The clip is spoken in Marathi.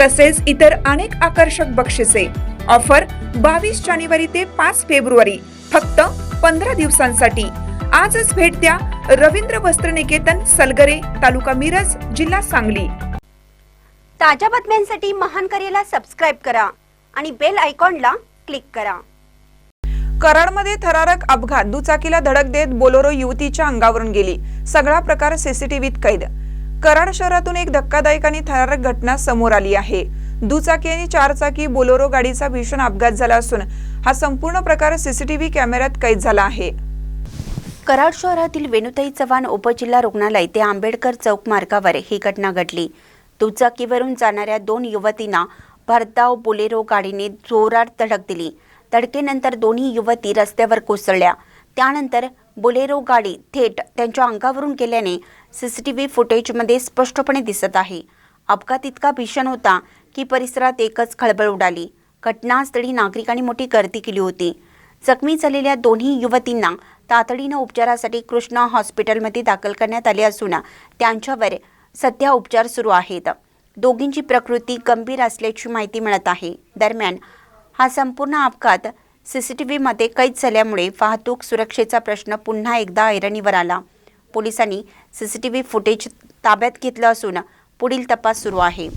तसेच इतर अनेक आकर्षक बक्षिसे. ऑफर बावीस जानेवारी ते पाच फेब्रुवारी फक्त पंधरा दिवसांसाठी. आजच भेट द्या रवींद्र वस्त्र निकेतन सलगरे तालुका मिरज जिल्हा सांगली. ताज्या बातम्यांसाठी महान करेला सबस्क्राईब करा आणि बेल आयकॉनला क्लिक करा. कराडमध्ये थरारक अपघात. दुचाकीला धडक देत बोलोरो युवतीच्या अंगावरून गेली. सगळा प्रकार सीसीटीव्हीत कैद. कराड शहरातून एक धक्कादायक आणि थरारक घटना समोर आली आहे. दुचाकी आणि चारचाकी बोलोरो गाडीचा भीषण अपघात झाला असून हा संपूर्ण प्रकार सीसीटीव्ही कॅमेऱ्यात कैद झाला आहे. कराड शहरातील वेणुताई चव्हाण उपजिल्हा रुग्णालय ते आंबेडकर चौक मार्गावर ही घटना घडली. दुचाकीवरून जाणाऱ्या दोन युवतींना भरधाव बोलेरो गाडीने जोरात धडक दिली. धडकेनंतर दोन्ही युवती रस्त्यावर कोसळल्या. त्यानंतर बोलेरो गाडी थेट त्यांच्या अंगावरून गेल्याने सीसीटीव्ही फुटेजमध्ये स्पष्टपणे दिसत आहे. अपघात इतका भीषण होता की परिसरात एकच खळबळ उडाली. घटनास्थळी नागरिकांनी मोठी गर्दी केली होती. जखमी झालेल्या दोन्ही युवतींना तातडीनं उपचारासाठी कृष्णा हॉस्पिटलमध्ये दाखल करण्यात आले असून त्यांच्यावर सध्या उपचार सुरू आहेत. दोघींची प्रकृती गंभीर असल्याची माहिती मिळत आहे. दरम्यान हा संपूर्ण अपघात सीसीटीव्हीमध्ये कैद झाल्यामुळे वाहतूक सुरक्षेचा प्रश्न पुन्हा एकदा ऐरणीवर आला. पोलिसांनी सीसीटीव्ही फुटेज ताब्यात घेतलं असून पुढील तपास सुरू आहे.